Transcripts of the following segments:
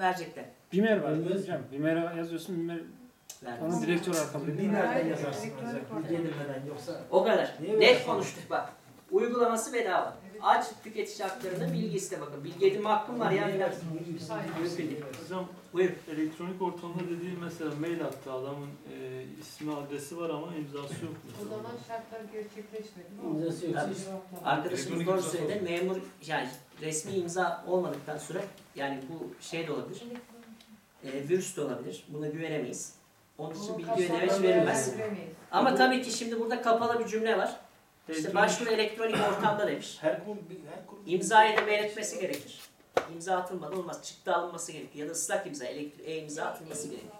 verecekler. Bimer var hocam. Bimer'e yazıyorsun Bimer onun direktör nereden Hayır, yazarsın edinmeden yoksa O kadar. Net konuştuk bak. Uygulaması bedava. Aç tüketici haklarını bilgi iste bakın. Bilgi edinme hakkım var ya. biraz. Hocam elektronik ortamda dediği mesela mail attı adamın e, ismi adresi var ama imzası yok O zaman şartlar gerçekleşmedi. imzası yoksa Tabii. hiç Arkadaşımız doğru söyledi. Memur yani resmi imza olmadıktan sonra yani bu şey de olabilir. E, virüs de olabilir. Buna güvenemeyiz. Onun için bilgi ve demeç verilmez. Ama tabii ki şimdi burada kapalı bir cümle var. İşte başvuru elektronik ortamda demiş. her kurum her kurum İmzayı da belirtmesi gerekir. İmza atılmadan olmaz. Çıktı alınması gerekiyor. Ya da ıslak imza, elektro- e-imza atılması gerekiyor.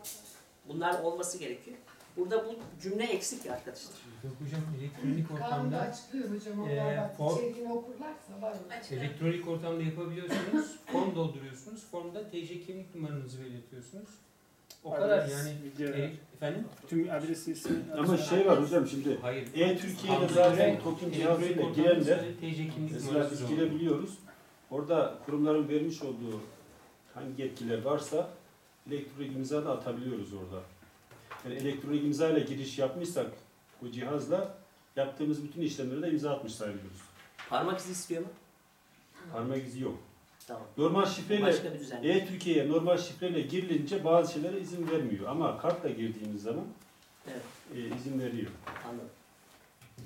Bunlar olması gerekiyor. Burada bu cümle eksik ya arkadaşlar. Yok hocam elektronik Kanunda ortamda açıklıyor hocam. Ee, Onlar bak for- içeriğini okurlarsa var. elektronik ortamda yapabiliyorsunuz. Form dolduruyorsunuz. Formda TC kimlik numaranızı belirtiyorsunuz. O kadar Adres, yani. video, E, efendim? tüm adresi ismi. Ama şey var hocam şimdi Hayır. E-Türkiye'de zaten elektronik cihazıyla girenler TC kimlik mesela numarası biz girebiliyoruz. Orada kurumların vermiş olduğu hangi yetkiler varsa elektronik imza da atabiliyoruz orada. Yani elektronik imza ile giriş yapmışsak bu cihazla yaptığımız bütün işlemleri de imza atmış sayılıyoruz. Parmak izi istiyor mu? Parmak izi yok. Tamam. Normal şifreyle Başka bir düzenleme. E-Türkiye'ye normal şifreyle girilince bazı şeylere izin vermiyor. Ama kartla girdiğimiz zaman Evet. e, izin veriyor. Anladım.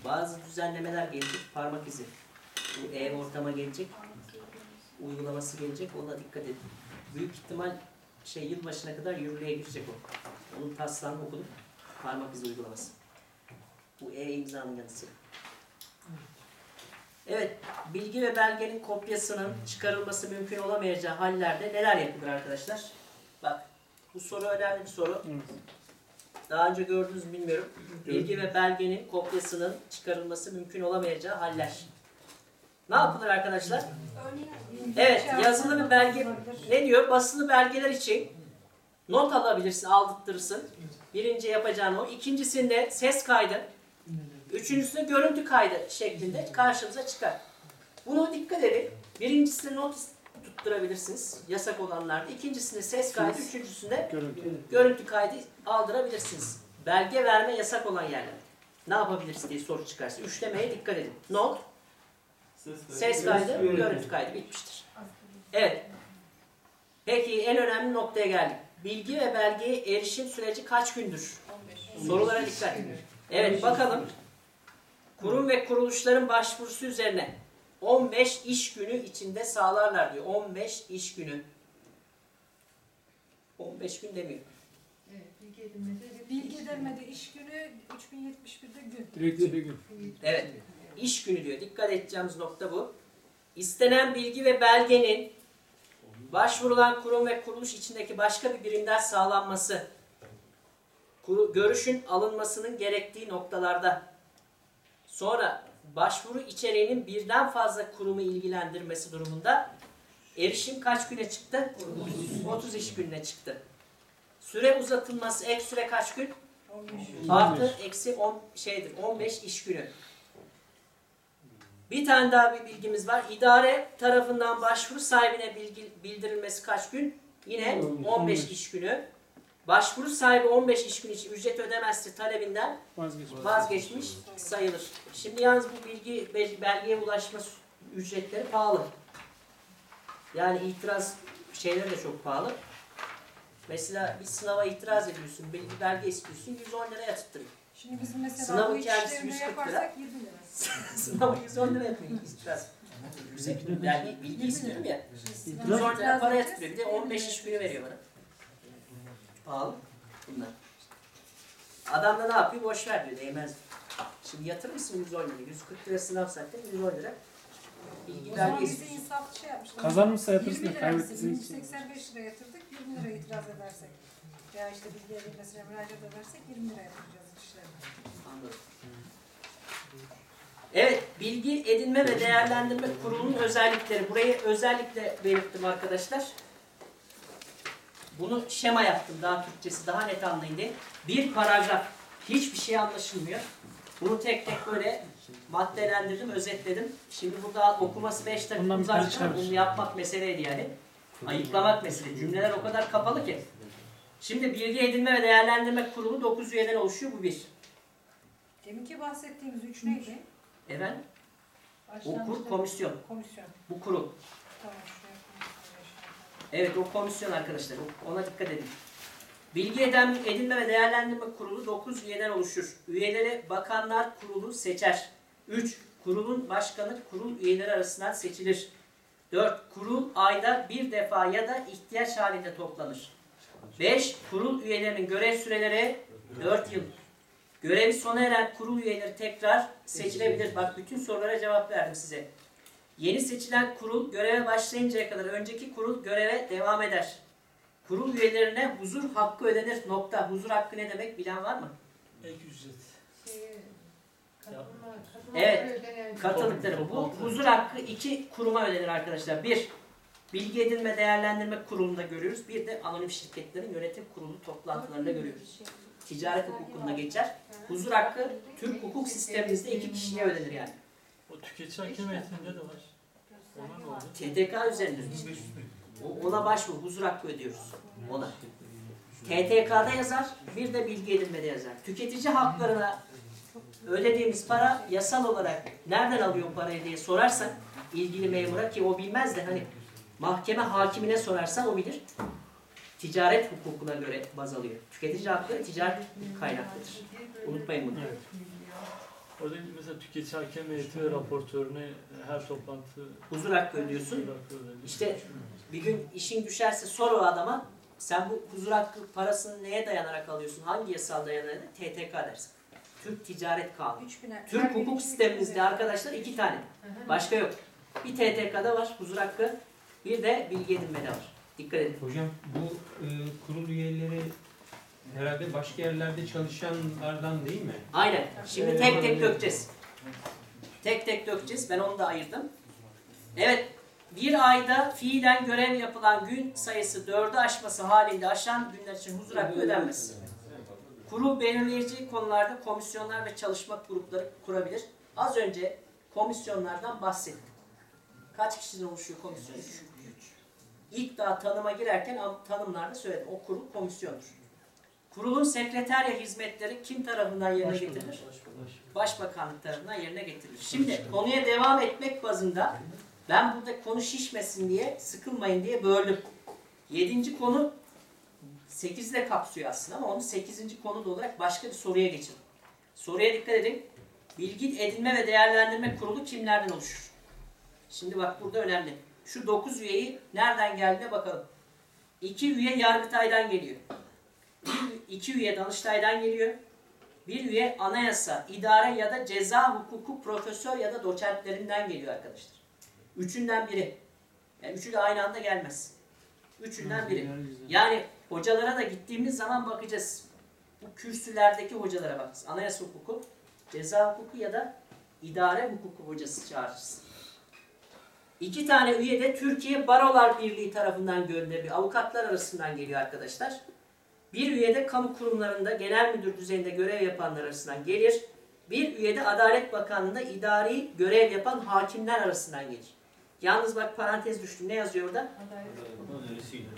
Bazı düzenlemeler gelecek. Parmak izi. Bu e-ortama gelecek. Uygulaması gelecek. Ona dikkat edin. Büyük ihtimal şey yılbaşına kadar yürürlüğe girecek o. Onun taslağını okudum. Parmak izi uygulaması. Bu e-imzanın yanı sıra. Evet, bilgi ve belgenin kopyasının çıkarılması mümkün olamayacağı hallerde neler yapılır arkadaşlar? Bak, bu soru önemli bir soru. Daha önce gördünüz mü bilmiyorum. Bilgi ve belgenin kopyasının çıkarılması mümkün olamayacağı haller. Ne yapılır arkadaşlar? Evet, yazılı bir belge ne diyor? Basılı belgeler için not alabilirsin, aldırtırsın. Birinci yapacağın o. İkincisinde ses kaydı. Üçüncüsünde görüntü kaydı şeklinde karşımıza çıkar. Buna dikkat edin. Birincisinde not tutturabilirsiniz. Yasak olanlarda. İkincisinde ses kaydı. Üçüncüsünde Görüntü. görüntü kaydı aldırabilirsiniz. Belge verme yasak olan yerler. Ne yapabiliriz diye soru çıkarsa. Üçlemeye dikkat edin. Not, ses kaydı, görüntü kaydı bitmiştir. Evet. Peki en önemli noktaya geldik. Bilgi ve belgeye erişim süreci kaç gündür? Sorulara dikkat. Evet bakalım. Kurum ve kuruluşların başvurusu üzerine 15 iş günü içinde sağlarlar diyor. 15 iş günü. 15 gün demiyor. Evet, bilgi edinmede. Bilgi edilmedi iş günü 3071'de gün. Direkt bir gün. Evet. İş günü diyor. Dikkat edeceğimiz nokta bu. İstenen bilgi ve belgenin başvurulan kurum ve kuruluş içindeki başka bir birimden sağlanması, görüşün alınmasının gerektiği noktalarda, sonra başvuru içeriğinin birden fazla kurumu ilgilendirmesi durumunda erişim kaç güne çıktı? 30 iş gününe çıktı. Süre uzatılması ek süre kaç gün? 15 Artı eksi 10 şeydir 15 iş günü. Bir tane daha bir bilgimiz var. İdare tarafından başvuru sahibine bilgi, bildirilmesi kaç gün? Yine 15 iş günü. Başvuru sahibi 15 iş günü için ücret ödemezse talebinden Vazgeçme. vazgeçmiş sayılır. Şimdi yalnız bu bilgi bel- belgeye ulaşma ücretleri pahalı. Yani itiraz şeyleri de çok pahalı. Mesela bir sınava itiraz ediyorsun, bir belge istiyorsun, 110 liraya tutturuyor. Şimdi bizim mesela Sınavın bu işlemleri 140 lira. yaparsak 20 lira. Sınavı 110 lira etmiyor itiraz. Yüksek belge, bilgi istiyorum ya. Sınava 110 lira itiraz para edeceğiz, yatırıyor. Bir de 20 15 lira iş günü veriyor bana. Pahalı bunlar. Adam da ne yapıyor? Boş ver diyor. Değmez. Şimdi yatırır mısın 110 lira? 140 lira sınav zaten 110 lira. O zaman bizi istiyorsun. insaflı şey yapmışlar. Kazanmışsa yatırsın 20 da lira için. 185 lira yatırdık 20 lira itiraz edersek. Ya işte bilgi edilmesine müracaat edersek 20 lira yapacağız işlerini. Anladım. Evet, bilgi edinme ve değerlendirme kurulunun özellikleri. Burayı özellikle belirttim arkadaşlar. Bunu şema yaptım daha Türkçesi daha net anlayın diye. Bir paragraf. Hiçbir şey anlaşılmıyor. Bunu tek tek böyle maddelendirdim, özetledim. Şimdi burada okuması 5 dakika çıkarmış. Bunu yapmak meseleydi yani. Ayıklamak mesele. Cümleler o kadar kapalı ki. Şimdi bilgi edinme ve değerlendirme kurulu 9 üyeden oluşuyor. Bu bir. Deminki bahsettiğimiz üç neydi? Efendim? O kur komisyon. Komisyon. Bu kurul. Tamam. Evet o komisyon arkadaşlar. Ona dikkat edin. Bilgi edinme ve değerlendirme kurulu 9 üyeden oluşur. Üyeleri bakanlar kurulu seçer. 3. Kurulun başkanı kurul üyeleri arasından seçilir. 4. Kurul ayda bir defa ya da ihtiyaç halinde toplanır. 5. Kurul üyelerinin görev süreleri 4 yıl. Görevi sona eren kurul üyeleri tekrar seçilebilir. Bak bütün sorulara cevap verdim size. Yeni seçilen kurul göreve başlayıncaya kadar önceki kurul göreve devam eder. Kurul üyelerine huzur hakkı ödenir. Nokta. Huzur hakkı ne demek bilen var mı? Ek ücret. Katılma- katılmaları Evet. Katıldıkları. Bu huzur hakkı iki kuruma ödenir arkadaşlar. Bir, bilgi edinme değerlendirme kurulunda görüyoruz. Bir de anonim şirketlerin yönetim kurulu toplantılarında görüyoruz. Ticaret hukukunda geçer. Huzur hakkı Türk hukuk sistemimizde iki kişiye ödenir yani. O tüketici hakem heyetinde de var. TTK üzerinde. O- Ona başvur. Huzur hakkı ödüyoruz. Ona. TTK'da yazar, bir de bilgi edinmede yazar. Tüketici haklarına ödediğimiz para yasal olarak nereden alıyor parayı diye sorarsak ilgili memura ki o bilmez de hani mahkeme hakimine sorarsan o bilir. Ticaret hukukuna göre baz alıyor. Tüketici hakları ticaret kaynaklıdır. Unutmayın bunu. Evet. Orada mesela tüketici hakem heyeti ve raportörüne her toplantı Huzur hakkı ödüyorsun. İşte bir gün işin düşerse sor o adama sen bu huzur hakkı parasını neye dayanarak alıyorsun? Hangi yasal dayanarak? TTK dersin. Türk Ticaret Kanunu. Türk hukuk sistemimizde arkadaşlar iki tane. Başka yok. Bir TTK'da var huzur hakkı. Bir de bilgi edinmede var. Dikkat edin. Hocam bu e, kurul üyeleri herhalde başka yerlerde çalışanlardan değil mi? Aynen. Şimdi tek tek dökeceğiz. Tek tek dökeceğiz. Ben onu da ayırdım. Evet. Bir ayda fiilen görev yapılan gün sayısı dördü aşması halinde aşan günler için huzur hakkı ödenmez. Kurul belirleyici konularda komisyonlar ve çalışma grupları kurabilir. Az önce komisyonlardan bahsettim. Kaç kişiden oluşuyor komisyon? İlk daha tanıma girerken tanımlarda söyledim. O kurul komisyondur. Kurulun sekreterya hizmetleri kim tarafından yerine getirilir? Başbakanlık tarafından yerine getirilir. Şimdi konuya devam etmek bazında ben burada konu şişmesin diye, sıkılmayın diye böldüm. Yedinci konu 8'i de kapsıyor aslında ama onu 8. konu olarak başka bir soruya geçin. Soruya dikkat edin. Bilgi edinme ve değerlendirme kurulu kimlerden oluşur? Şimdi bak burada önemli. Şu 9 üyeyi nereden geldiğine bakalım. 2 üye Yargıtay'dan geliyor. 2 üye Danıştay'dan geliyor. Bir üye anayasa, idare ya da ceza hukuku profesör ya da doçentlerinden geliyor arkadaşlar. Üçünden biri. Yani üçü de aynı anda gelmez. Üçünden biri. Yani hocalara da gittiğimiz zaman bakacağız. Bu kürsülerdeki hocalara bakacağız. Anayasa hukuku, ceza hukuku ya da idare hukuku hocası çağırırız. İki tane üye de Türkiye Barolar Birliği tarafından gönderiliyor. Avukatlar arasından geliyor arkadaşlar. Bir üye de kamu kurumlarında genel müdür düzeyinde görev yapanlar arasından gelir. Bir üye de Adalet Bakanlığı'nda idari görev yapan hakimler arasından gelir. Yalnız bak parantez düştüm. Ne yazıyor orada?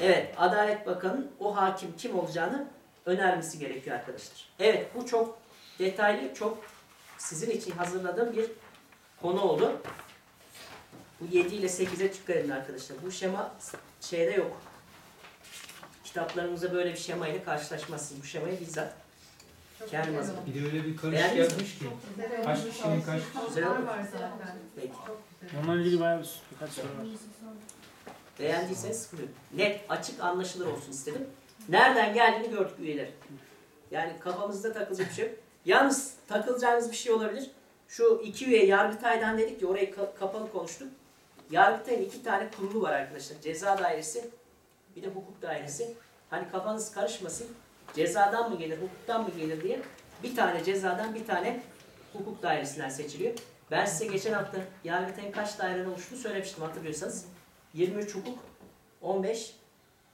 Evet, Adalet Bakanı'nın o hakim kim olacağını önermesi gerekiyor arkadaşlar. Evet, bu çok detaylı, çok sizin için hazırladığım bir konu oldu. Bu 7 ile 8'e dikkat edin arkadaşlar. Bu şema şeyde yok. Kitaplarınızda böyle bir şema ile karşılaşmazsınız. Bu şemayı bizzat Kendim hazırladım. oldu. Bir de öyle bir karış Beğendiniz mi? ki. Kaç kişinin kaç Güzel Var olmuş. var zaten. Peki. Onunla ilgili bayağı bir birkaç soru var. Beğendiyseniz. Net, açık, anlaşılır olsun istedim. Nereden geldiğini gördük üyeler. Yani kafamızda takılacak bir şey yok. Yalnız takılacağınız bir şey olabilir. Şu iki üye Yargıtay'dan dedik ki orayı ka- kapalı konuştuk. Yargıtay'ın iki tane kurulu var arkadaşlar. Ceza dairesi, bir de hukuk dairesi. Hani kafanız karışmasın. Cezadan mı gelir, hukuktan mı gelir diye bir tane cezadan bir tane hukuk dairesinden seçiliyor. Ben size geçen hafta Yargıtay'ın kaç daireden oluştuğunu söylemiştim hatırlıyorsanız. 23 hukuk, 15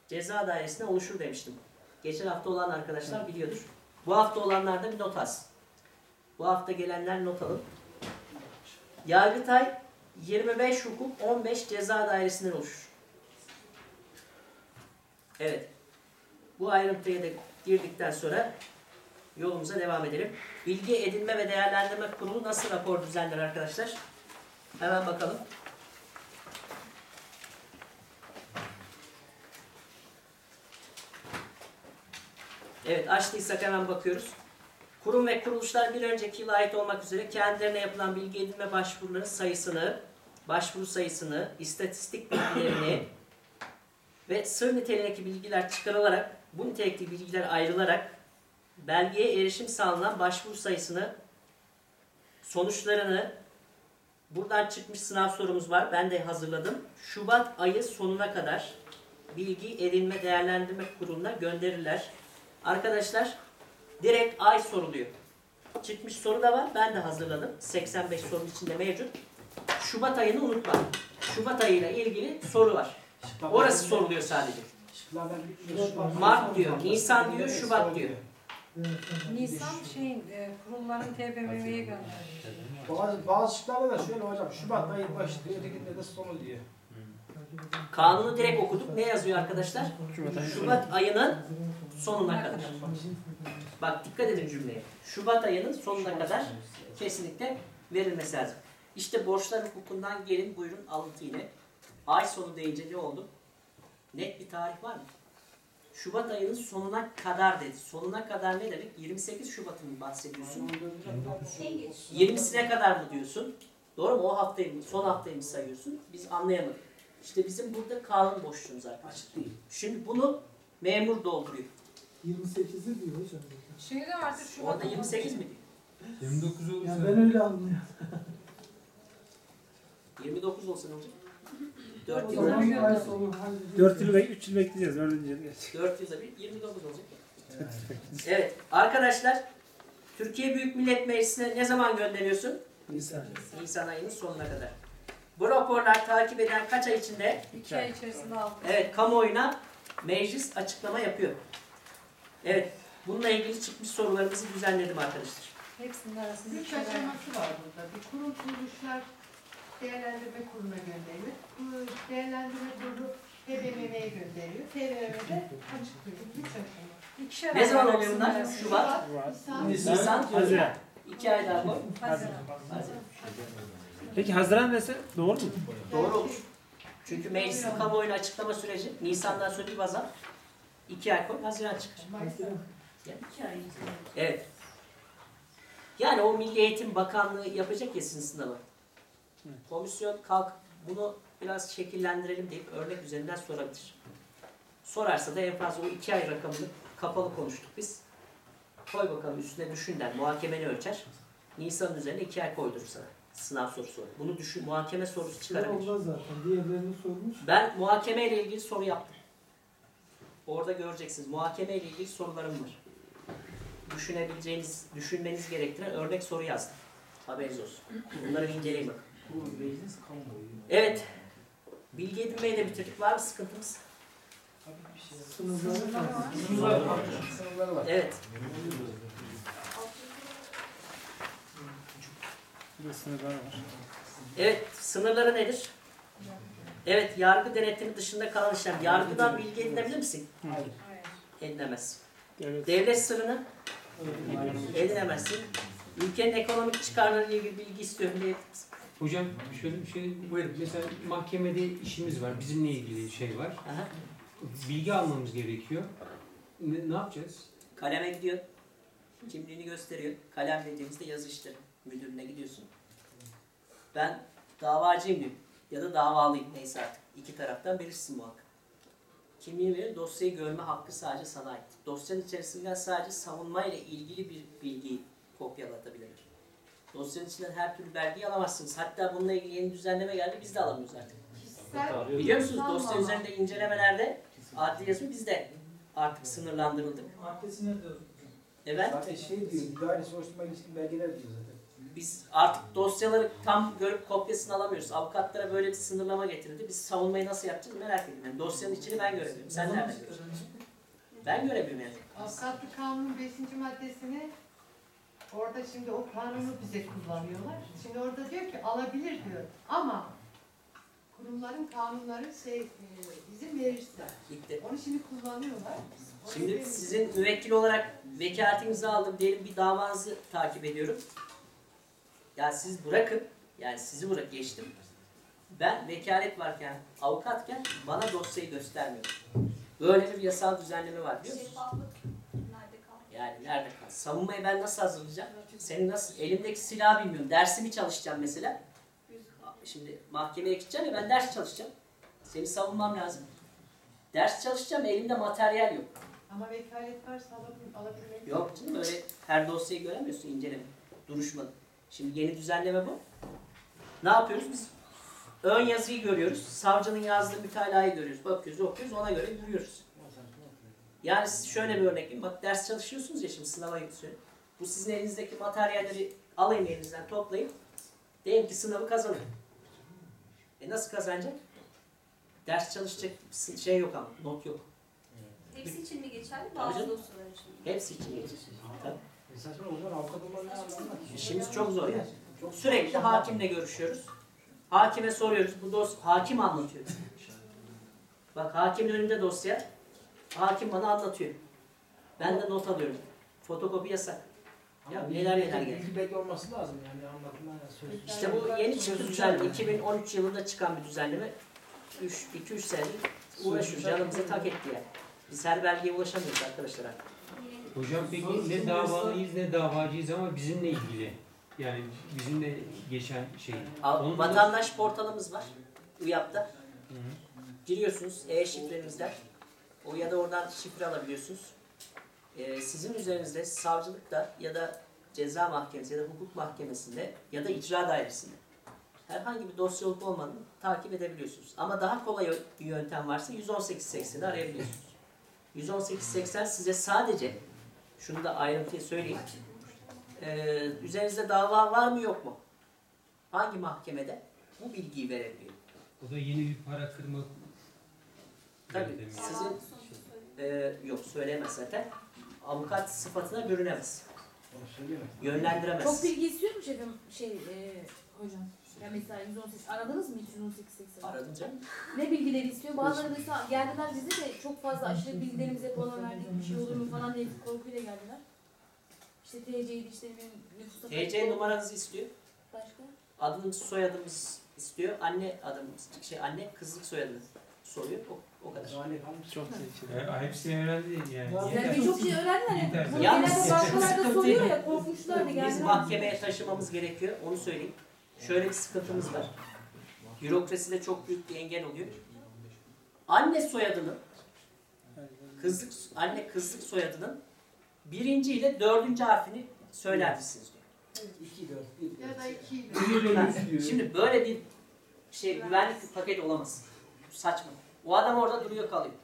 ceza dairesine oluşur demiştim. Geçen hafta olan arkadaşlar biliyordur. Bu hafta olanlar da bir not alsın. Bu hafta gelenler not alın. Yargıtay 25 hukuk, 15 ceza dairesinden oluşur. Evet. Bu ayrıntıya da girdikten sonra yolumuza devam edelim. Bilgi edinme ve değerlendirme kurulu nasıl rapor düzenler arkadaşlar? Hemen bakalım. Evet açtıysak hemen bakıyoruz. Kurum ve kuruluşlar bir önceki yıla ait olmak üzere kendilerine yapılan bilgi edinme başvurularının sayısını, başvuru sayısını, istatistik bilgilerini ve sır niteliğindeki bilgiler çıkarılarak, bu nitelikteki bilgiler ayrılarak belgeye erişim sağlanan başvuru sayısını, sonuçlarını, buradan çıkmış sınav sorumuz var. Ben de hazırladım. Şubat ayı sonuna kadar bilgi edinme değerlendirme kuruluna gönderirler. Arkadaşlar direkt ay soruluyor. Çıkmış soru da var. Ben de hazırladım. 85 sorunun içinde mevcut. Şubat ayını unutma. Şubat ayıyla ilgili soru var. Orası soruluyor sadece. Mart diyor, Nisan diyor, Şubat diyor. Nisan şeyin e, kurulların TBMM'ye gönderdi. Bazı, bazı şıklarda da şöyle hocam Şubat ayı başlıyor, ötekinde de sonu diyor. Kanunu direkt okuduk. Ne yazıyor arkadaşlar? Şubat ayı Şubat ayının sonuna kadar. Bak dikkat edin cümleye. Şubat ayının sonuna kadar kesinlikle verilmesi lazım. İşte borçlar hukukundan gelin buyurun alıntı yine. Ay sonu deyince ne oldu? Net bir tarih var mı? Şubat ayının sonuna kadar dedi. Sonuna kadar ne demek? 28 Şubat'ın mı bahsediyorsun? 20'sine kadar mı diyorsun? Doğru mu? O haftayı mı? Son haftayı mı sayıyorsun? Biz anlayamadık. İşte bizim burada kanun boşluğumuz arkadaşlar. Açık değil. Şimdi bunu memur dolduruyor. 28'i diyor hocam. Şimdi de artık Şubat Orada 28 mi diyor? 29 olursa Yani ben öyle anlıyorum. 29 olsa ne olacak? 4 O yılda, zaman ay sonu hallediyoruz. 4 yıl ve 3 yıl bekleyeceğiz. 4. yıl geç. 4 yılda bir 29 olacak. Evet arkadaşlar Türkiye Büyük Millet Meclisi'ne ne zaman gönderiyorsun? Nisan. Nisan ayının sonuna kadar. Bu raporlar takip eden kaç ay içinde? iki ay içerisinde aldık. Evet kamuoyuna meclis açıklama yapıyor. Evet bununla ilgili çıkmış sorularımızı düzenledim arkadaşlar. Hepsinin arasında Üç aşaması var burada. Bir kurum kuruluşlar değerlendirme kuruluna gönderilir. Bu değerlendirme kurulu TBMM'ye gönderiyor. TBMM'de açıklıyor. Üç aşama. İkişer Ne ay zaman var oluyor bunlar? Şubat, Nisan, Nisan, Haziran. 2 ay daha koy. Haziran. Haziran. Peki Haziran dese doğru mu? Doğru olur. Çünkü meclisin kamuoyuna açıklama süreci Nisan'dan sonra bir baza 2 ay koy, Haziran çıkar. Evet. Yani o Milli Eğitim Bakanlığı yapacak ya sizin sınavı. Komisyon kalk bunu biraz şekillendirelim deyip örnek üzerinden sorabilir. Sorarsa da en fazla o iki ay rakamını kapalı konuştuk biz. Koy bakalım üstüne düşün der. Muhakemeni ölçer. Nisan'ın üzerine iki ay koydurur sana. Sınav sorusu. Bunu düşün, muhakeme sorusu çıkarabilir. olmaz zaten. Diğerlerini sormuş. Ben muhakeme ile ilgili soru yaptım. Orada göreceksiniz. Muhakeme ile ilgili sorularım var. Düşünebileceğiniz, düşünmeniz gerektiren örnek soru yazdım. Haberiniz olsun. Bunları inceleyin bakın. Bu meclis kamuoyu. Evet. Bilgi edinmeyi de bitirdik. Var mı sıkıntımız? Sınırları Sınırları var. Sınırlar var. Sınırlar var. Evet. Burada sınırlar var. Evet. Sınırları nedir? Evet. Yargı denetimi dışında kalan işlem. Yargıdan bilgi edinebilir misin? Hayır. Edinemez. Devlet. Devlet sırrını edinemezsin. Ülkenin ekonomik çıkarlarıyla ilgili bilgi istiyor. Bile Hocam şöyle bir şey, buyurun. Mesela mahkemede işimiz var, bizimle ilgili şey var. Aha. Bilgi almamız gerekiyor. Ne, ne yapacağız? Kaleme gidiyor. Kimliğini gösteriyor. Kalem dediğimizde yazı işleri müdürüne gidiyorsun. Ben davacıyım diyor. Ya da davalıyım neyse artık. İki taraftan belirsin muhakkak. Kimliğini verir, dosyayı görme hakkı sadece sana ait. Dosyanın içerisinden sadece savunma ile ilgili bir bilgiyi kopyalatabilir. Dosyanın içinden her türlü belgeyi alamazsınız. Hatta bununla ilgili yeni düzenleme geldi, biz de alamıyoruz artık. kişisel Biliyor musunuz dosya üzerinde incelemelerde adli yazım bizde artık sınırlandırıldı. Arkasına da Evet. Zaten şey diyor, idari soruşturma ilişkin belgeler diyor zaten. Biz artık dosyaları tam görüp kopyasını alamıyoruz. Avukatlara böyle bir sınırlama getirildi. Biz savunmayı nasıl yapacağız merak ediyorum. Yani dosyanın içini ben göremiyorum. Sen nereden görüyorsun? Ben göremiyorum yani. Avukatlık Kanunu 5. maddesini orada şimdi o kanunu bize kullanıyorlar. Şimdi orada diyor ki alabilir diyor. Ama kurumların kanunları şey, e, izin verirse. Bitti. Onu şimdi kullanıyorlar. Onu Şimdi sizin müvekkil olarak vekaletinizi aldım diyelim bir davanızı takip ediyorum. Ya siz bırakın, yani sizi bırak geçtim. Ben vekalet varken, avukatken bana dosyayı göstermiyor. Böyle bir yasal düzenleme var biliyor musunuz? Yani nerede kal? Savunmayı ben nasıl hazırlayacağım? Senin nasıl? Elimdeki silahı bilmiyorum. Dersimi çalışacağım mesela. Şimdi mahkemeye gideceğim ya ben ders çalışacağım. Seni savunmam lazım. Ders çalışacağım elimde materyal yok. Ama vekalet varsa alabil- alabilmek Yok canım öyle her dosyayı göremiyorsun inceleme. Duruşmadı. Şimdi yeni düzenleme bu. Ne yapıyoruz biz? Ön yazıyı görüyoruz. Savcının yazdığı mütalayı görüyoruz. Bakıyoruz, okuyoruz, ona göre yürüyoruz. Yani siz şöyle bir örnek vereyim. Bak ders çalışıyorsunuz ya şimdi sınava gidiyorsunuz. Bu sizin elinizdeki materyalleri alayım elinizden toplayın. Diyelim ki sınavı kazanın. E nasıl kazanacak? Ders çalışacak şey yok ama, not yok. Hepsi için mi geçerli? Tabii Bazı için mi? Hepsi için geçecek. Tabii. E o zaman avukat olmanın? İşimiz çok zor yani. Sürekli hakimle görüşüyoruz. Hakime soruyoruz. Bu dos hakim anlatıyor. Bak hakimin önünde dosya. Hakim bana anlatıyor. Ben de not alıyorum. Fotokopi yasak. Ya Ama neler neler geldi. Bilgi belge olması lazım yani anlatılan ya söz. İşte bu yeni çıktı düzenleme. 2013 yılında çıkan bir düzenleme. 2-3 senedir uğraşıyoruz. Canımızı tak etti yani. Biz her belgeye ulaşamıyoruz arkadaşlar. Hocam peki ne davalıyız ne davacıyız ama bizimle ilgili. Yani bizimle geçen şey. Onun- Vatandaş portalımız var. UYAP'ta. Giriyorsunuz e-şifrenizden. O ya da oradan şifre alabiliyorsunuz. Ee, sizin üzerinizde savcılıkta ya da ceza mahkemesi ya da hukuk mahkemesinde ya da icra dairesinde herhangi bir dosya olup olmadığını takip edebiliyorsunuz. Ama daha kolay bir yöntem varsa 118.80'i arayabiliyorsunuz. 118.80 size sadece şunu da ayrıntıya söyleyeyim. Ee, üzerinizde dava var mı yok mu? Hangi mahkemede? Bu bilgiyi verebiliyor. O da yeni bir para kırma Tabii yöntemi. sizin e, yok söyleyemez zaten. Avukat sıfatına bürünemez. Yönlendiremez. Çok bilgi istiyor mu şefim şey e, hocam? Ya mesela 118 aradınız mı hiç 118 80? Aradım canım. Ne bilgileri istiyor? Bazıları mesela geldiler bize de çok fazla aşırı bilgilerimizi hep ona verdik bir şey olur mu falan diye korkuyla geldiler. İşte TC'ydi işte benim nüfusa TC numaranızı istiyor. Başka? Adınız soyadımız istiyor. Anne adımız şey anne kızlık soyadını soruyor. O, o kadar. Çok tehlikeli. E, hepsini öğrendi yani. Yani birçok şey öğrendiler ya. Bunu Yalnız genelde bankalarda sıkıntı- soruyor ya korkmuşlar da Biz geldiler. mahkemeye taşımamız gerekiyor. Onu söyleyeyim. Şöyle bir sıkıntımız var. Bürokraside çok büyük bir engel oluyor. Anne soyadının kızlık anne kızlık soyadının birinci ile dördüncü harfini söyler misiniz diyor. 2 4 1 Ya da iki Ha, Şimdi böyle bir şey güvenlik bir paket olamaz. Saçma. O adam orada duruyor kalıyor.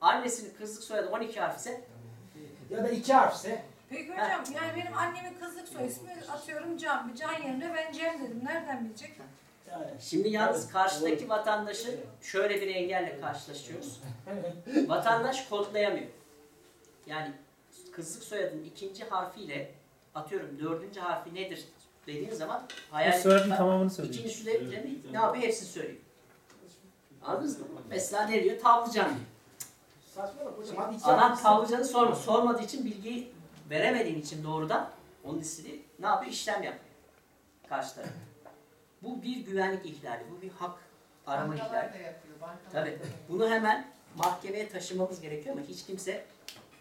Annesinin kızlık soyadı 12 harf ise ya da 2 harfse Peki hocam yani benim annemin kızlık soy ismi atıyorum Can. Can yerine ben Cem dedim. Nereden bilecek? yani Şimdi yalnız karşıdaki vatandaşı şöyle bir engelle karşılaşıyoruz. Vatandaş kodlayamıyor. Yani kızlık soyadının ikinci harfiyle atıyorum dördüncü harfi nedir dediğin zaman hayal soyadın tamamını söylüyor. İkincisi de ne yapıyor? Hepsini söylüyor. Anladınız mı? Mesela ne diyor? Tavlıcan diyor. saçmalık hocam hadi 2 Adam tavlıcanı sorma. Sormadığı için bilgiyi veremediğin için doğrudan onun istediği ne yapıyor? İşlem yapıyor. Karşı taraf. Bu bir güvenlik ihlali. Bu bir hak arama bankalar ihlali. da yapıyor. Bankalar Tabii. da yapıyor. Bunu hemen mahkemeye taşımamız gerekiyor ama hiç kimse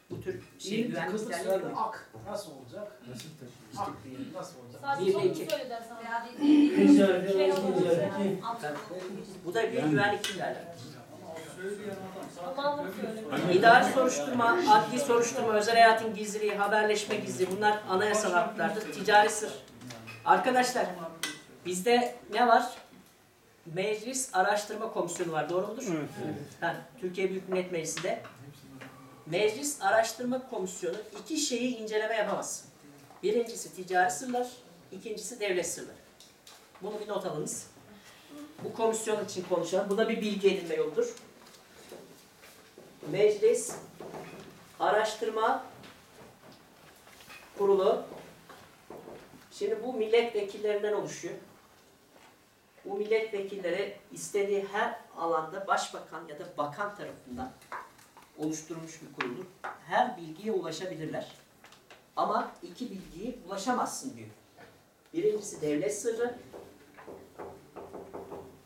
bu tür şey şey güvenlik kızlık soyadı ak. Nasıl olacak? Ak diyelim nasıl olacak? Sadece Bir son iki. söyle dersen. Veya İkinci harfi, şey. Tabii. Bu da bir güvenlik ihlali. Söyle. İdari soruşturma, adli soruşturma, özel hayatın gizliliği, haberleşme gizliliği bunlar anayasal haklardır. Ticari sır. Arkadaşlar bizde ne var? Meclis Araştırma Komisyonu var. Doğru mudur? Evet. Ha, Türkiye Büyük Millet Meclisi'nde. Meclis Araştırma Komisyonu iki şeyi inceleme yapamaz. Birincisi ticari sırlar, ikincisi devlet sırları. Bunu bir not alınız. Bu komisyon için konuşalım. Bu da bir bilgi edinme yoludur. Meclis Araştırma Kurulu Şimdi bu milletvekillerinden oluşuyor. bu milletvekilleri istediği her alanda başbakan ya da bakan tarafından oluşturulmuş bir kuruldur. Her bilgiye ulaşabilirler. Ama iki bilgiye ulaşamazsın diyor. Birincisi devlet sırrı,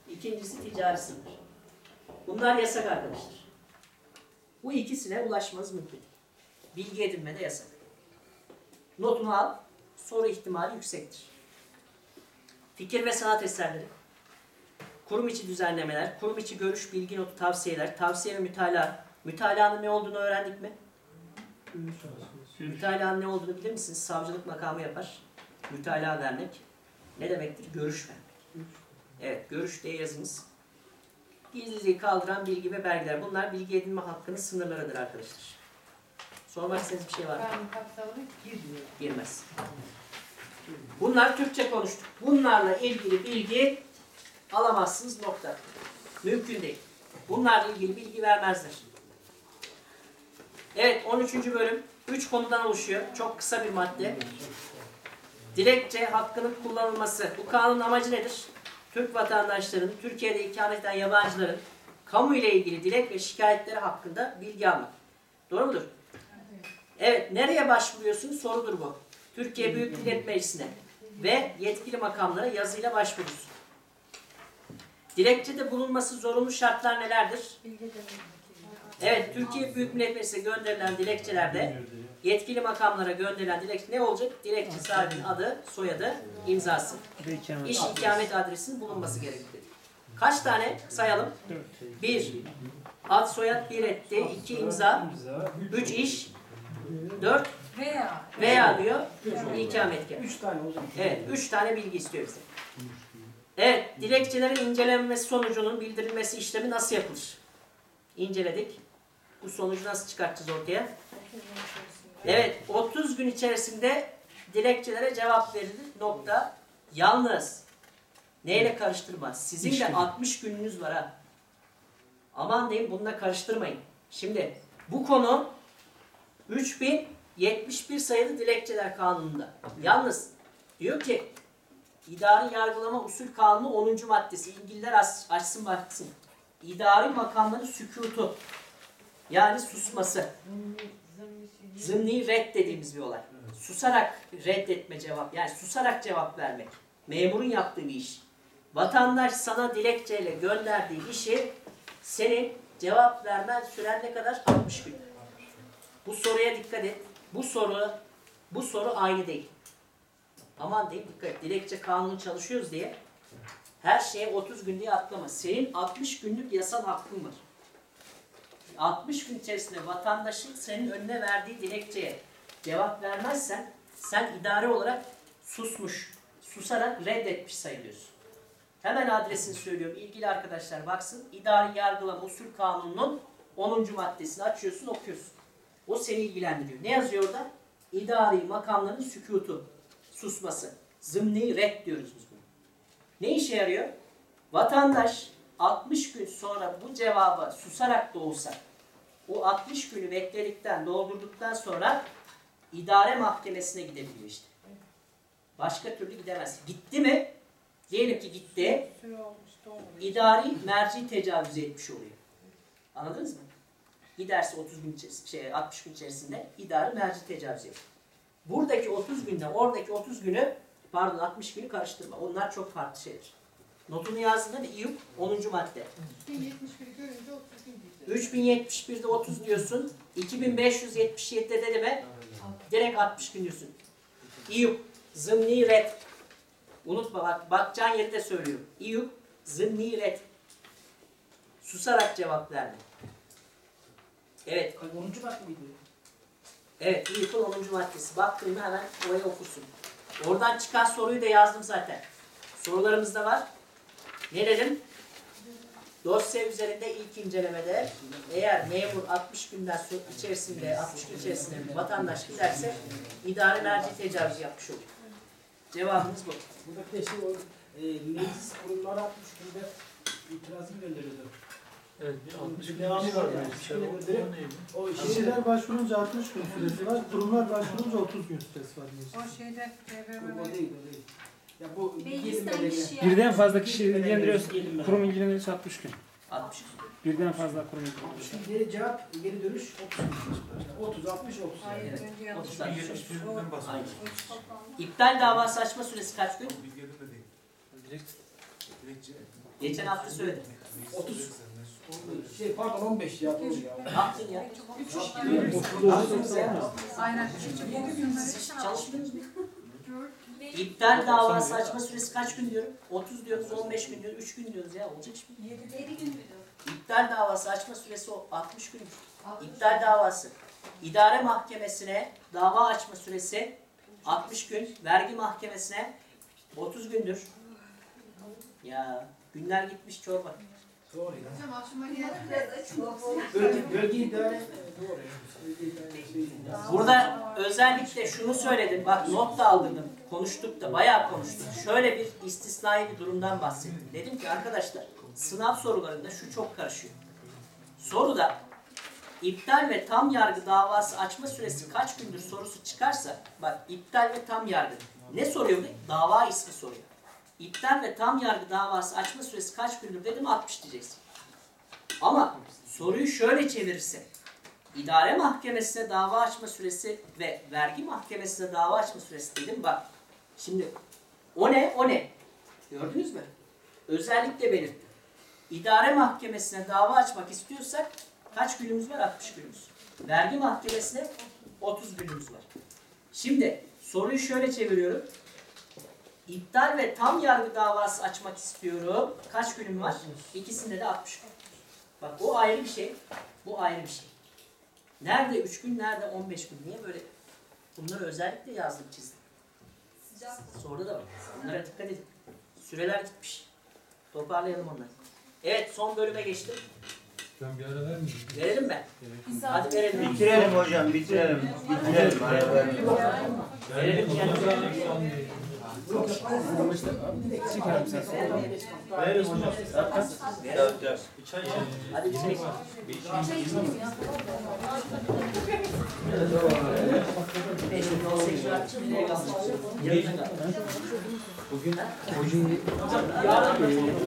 ikincisi ticari sırdır. Bunlar yasak arkadaşlar. Bu ikisine ulaşmanız mümkün. Bilgi edinmede yasak. Notunu al, soru ihtimali yüksektir. Fikir ve sanat eserleri, kurum içi düzenlemeler, kurum içi görüş, bilgi notu, tavsiyeler, tavsiye ve mütalaa. Mütalaanın ne olduğunu öğrendik mi? Mütalaanın ne olduğunu bilir misiniz? Savcılık makamı yapar. Mütalaa vermek ne demektir? Görüş vermek. Evet, görüş diye yazınız. Gizliliği kaldıran bilgi ve belgeler. Bunlar bilgi edinme hakkının sınırlarıdır arkadaşlar. Sormak istediğiniz bir şey var mı? Kapsamına girmiyor. Girmez. Bunlar Türkçe konuştuk. Bunlarla ilgili bilgi alamazsınız nokta. Mümkün değil. Bunlarla ilgili bilgi vermezler. Evet 13. bölüm 3 konudan oluşuyor. Çok kısa bir madde. Dilekçe hakkının kullanılması. Bu kanunun amacı nedir? Türk vatandaşlarının, Türkiye'de ikamet eden yabancıların kamu ile ilgili dilek ve şikayetleri hakkında bilgi almak. Doğru mudur? Evet, nereye başvuruyorsunuz? Sorudur bu. Türkiye Büyük Millet Meclisi'ne ve yetkili makamlara yazıyla başvurursun. Dilekçede bulunması zorunlu şartlar nelerdir? Bilgi. Evet, Türkiye Büyük Millet Meclisi'ne gönderilen dilekçelerde yetkili makamlara gönderilen dilekçe ne olacak? Dilekçe sahibinin adı, soyadı, imzası. İş ikamet adresinin bulunması gerekir. Kaç tane sayalım? Bir, ad soyad bir etti, iki imza, üç iş, dört Veya veya diyor ikametgah. Üç tane hocam. Evet, üç tane bilgi istiyor bize. Evet, dilekçelerin incelenmesi sonucunun bildirilmesi işlemi nasıl yapılır? İnceledik. Bu sonucu nasıl çıkartacağız ortaya? Evet, 30 gün içerisinde dilekçelere cevap verilir. Nokta. Yalnız neyle karıştırma? Sizin de İşlemi. 60 gününüz var ha. Aman diyeyim bununla karıştırmayın. Şimdi bu konu 3071 sayılı dilekçeler kanununda. Yalnız diyor ki İdari Yargılama Usul Kanunu 10. maddesi. İlgililer aç- açsın baksın. İdari makamların sükutu. Yani susması. Zımni red dediğimiz bir olay. Susarak reddetme cevap. Yani susarak cevap vermek. Memurun yaptığı bir iş. Vatandaş sana dilekçeyle gönderdiği işi senin cevap vermen süren ne kadar? 60 gün. Bu soruya dikkat et. Bu soru bu soru aynı değil. Aman diyeyim dikkat et. Dilekçe kanunu çalışıyoruz diye her şeye 30 gün diye atlama. Senin 60 günlük yasal hakkın var. 60 gün içerisinde vatandaşın senin önüne verdiği dilekçeye cevap vermezsen sen idare olarak susmuş, susarak reddetmiş sayılıyorsun. Hemen adresini söylüyorum. İlgili arkadaşlar baksın. İdari Yargılama Usul Kanunu'nun 10. maddesini açıyorsun, okuyorsun. O seni ilgilendiriyor. Ne yazıyor orada? İdari makamların sükutu, susması. Zımni red diyoruz biz bunu. Ne işe yarıyor? Vatandaş 60 gün sonra bu cevaba susarak da olsa o 60 günü bekledikten, doldurduktan sonra idare mahkemesine gidebiliyor işte. Başka türlü gidemez. Gitti mi? Diyelim ki gitti. idari merci tecavüz etmiş oluyor. Anladınız mı? Giderse 30 gün şey 60 gün içerisinde idari merci tecavüz ediyor. Buradaki 30 günde oradaki 30 günü pardon 60 günü karıştırma. Onlar çok farklı şeyler. Notunu değil mi? İyuk 10. madde. 1071 görünce 30 gün diyeceğiz. 3071'de 30 diyorsun. 2577'de dedi mi? Direkt 60 gün diyorsun. İyuk zımni red. Unutma bak bakacağın yeri de söylüyorum. İyuk zımni red. Susarak cevap verme. Evet. 10. bak mıydı? Evet, İYİK'in 10. maddesi. Baktığında hemen oraya okursun. Oradan çıkan soruyu da yazdım zaten. Sorularımız da var. Ne dedim? Dosya üzerinde ilk incelemede eğer memur 60 günden içerisinde 60 gün içerisinde vatandaş giderse idare merci tecavüz yapmış olur. Cevabımız bu. Buradaki de şey o e, meclis kurumları 60 günde itirazı gönderiyordu. Evet, bir 60 gün Devamı var yani. O- o? O şey Kişiler başvurunca 60 gün süresi var, kurumlar başvurunca 30 gün süresi var. O şeyde o değil o değil. Ya bu böyle. Birden fazla kişi ilgilendiriyorsa, kurum ilgilendiriyorsa 60 gün. 60. Birden fazla kurum ilgilendiriyorsa. Geri cevap, geri dönüş 30. 30, 60, 30. Hayır, yanlış. 30 tane. O- Aynen. İptal davası açma süresi kaç gün? Geçen hafta söyledim. 30. Şey pardon 15 ya. Ne yaptın ya? Aynen. Siz hiç çalışmıyorsunuz mu? İptal davası açma süresi kaç gün diyorum? 30 diyoruz, 15 gün diyoruz, 3 gün diyoruz ya. Olacak iş mi? 7 gün mü? İptal davası açma süresi o 60 gündür. İptal davası. İdare mahkemesine dava açma süresi 60 gün. Vergi mahkemesine 30 gündür. Ya günler gitmiş çorba. Doğru ya. Hocam bölge idare doğru ya. Bölge idare. Burada özellikle şunu söyledim. Bak not da aldırdım. Konuştuk da bayağı konuştuk. Şöyle bir istisnai bir durumdan bahsettim. Dedim ki arkadaşlar sınav sorularında şu çok karışıyor. Soruda iptal ve tam yargı davası açma süresi kaç gündür sorusu çıkarsa bak iptal ve tam yargı ne soruyordu? Dava ismi soruyor. İptal ve tam yargı davası açma süresi kaç gündür dedim 60 diyeceksin. Ama soruyu şöyle çevirirse İdare mahkemesine dava açma süresi ve vergi mahkemesine dava açma süresi dedim bak. Şimdi o ne o ne? Gördünüz mü? Özellikle belirttim. İdare mahkemesine dava açmak istiyorsak kaç günümüz var? 60 günümüz. Vergi mahkemesine 30 günümüz var. Şimdi soruyu şöyle çeviriyorum. İptal ve tam yargı davası açmak istiyorum. Kaç günüm var? İkisinde de 60 gün. Bak bu ayrı bir şey. Bu ayrı bir şey. Nerede 3 gün, nerede 15 gün? Niye böyle? Bunları özellikle yazdım, çizdim. Soruda da var. Bunlara dikkat edin. Süreler gitmiş. Toparlayalım onları. Evet, son bölüme geçtim. Ben bir ara vermeyeyim. Verelim mi? Bir Hadi verelim. Bitirelim hocam, bitirelim. Bitirelim. Vermeyin. Verelim yani. Verelim hocam. Hadi bitirelim. Beş gün, on sekiz saat nereye kalmış? Yarın da. Bugün Yarın